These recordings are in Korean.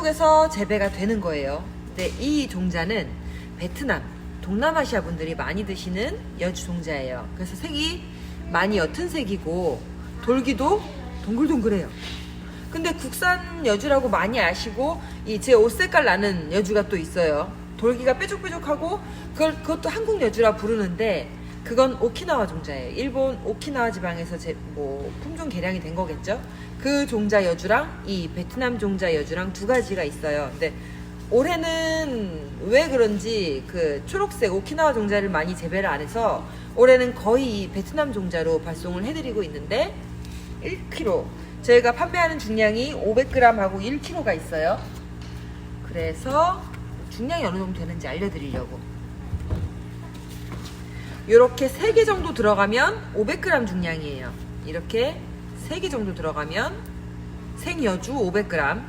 한국에서 재배가 되는 거예요. 근데 이 종자는 베트남, 동남아시아 분들이 많이 드시는 여주 종자예요. 그래서 색이 많이 옅은 색이고 돌기도 동글동글해요. 근데 국산 여주라고 많이 아시고 이 제 옷 색깔 나는 여주가 또 있어요. 돌기가 뾰족뾰족하고 그걸 그것도 한국 여주라 부르는데 그건 오키나와 종자예요. 일본 오키나와 지방에서 제, 뭐 품종 개량이 된 거겠죠. 그 종자 여주랑 이 베트남 종자 여주랑 두 가지가 있어요. 근데 올해는 왜 그런지 그 초록색 오키나와 종자를 많이 재배를 안 해서 올해는 거의 이 베트남 종자로 발송을 해드리고 있는데 1kg 저희가 판매하는 중량이 500g하고 1kg가 있어요. 그래서 중량이 어느 정도 되는지 알려드리려고. 이렇게 3개 정도 들어가면 500g 중량이에요. 이렇게 3개 정도 들어가면 생여주 500g.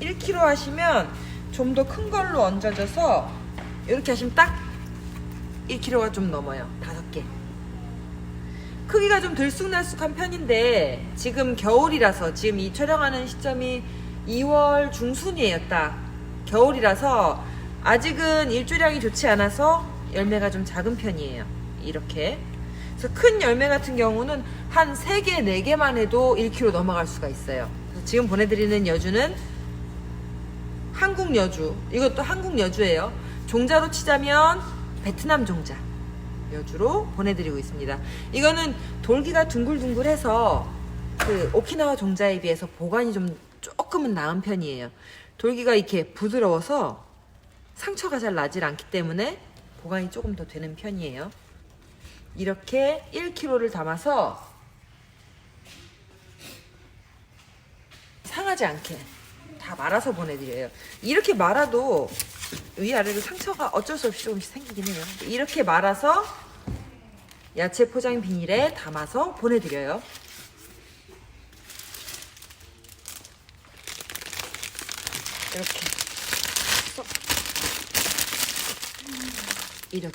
1kg 하시면 좀 더 큰 걸로 얹어져서 이렇게 하시면 딱 1kg가 좀 넘어요. 5개. 크기가 좀 들쑥날쑥한 편인데 지금 겨울이라서 지금 이 촬영하는 시점이 2월 중순이에요 딱 겨울이라서 아직은 일조량이 좋지 않아서 열매가 좀 작은 편이에요. 이렇게. 그래서 큰 열매 같은 경우는 한 3개, 4개만 해도 1kg 넘어갈 수가 있어요. 지금 보내드리는 여주는 한국 여주. 이것도 한국 여주예요. 종자로 치자면 베트남 종자 여주로 보내드리고 있습니다. 이거는 돌기가 둥글둥글해서 그 오키나와 종자에 비해서 보관이 좀 조금은 나은 편이에요. 돌기가 이렇게 부드러워서 상처가 잘 나질 않기 때문에 보관이 조금 더 되는 편이에요. 이렇게 1kg를 담아서 상하지 않게 다 말아서 보내드려요. 이렇게 말아도 위아래로 상처가 어쩔 수 없이 조금씩 생기긴 해요. 이렇게 말아서 야채 포장 비닐에 담아서 보내드려요. 이렇게 이렇게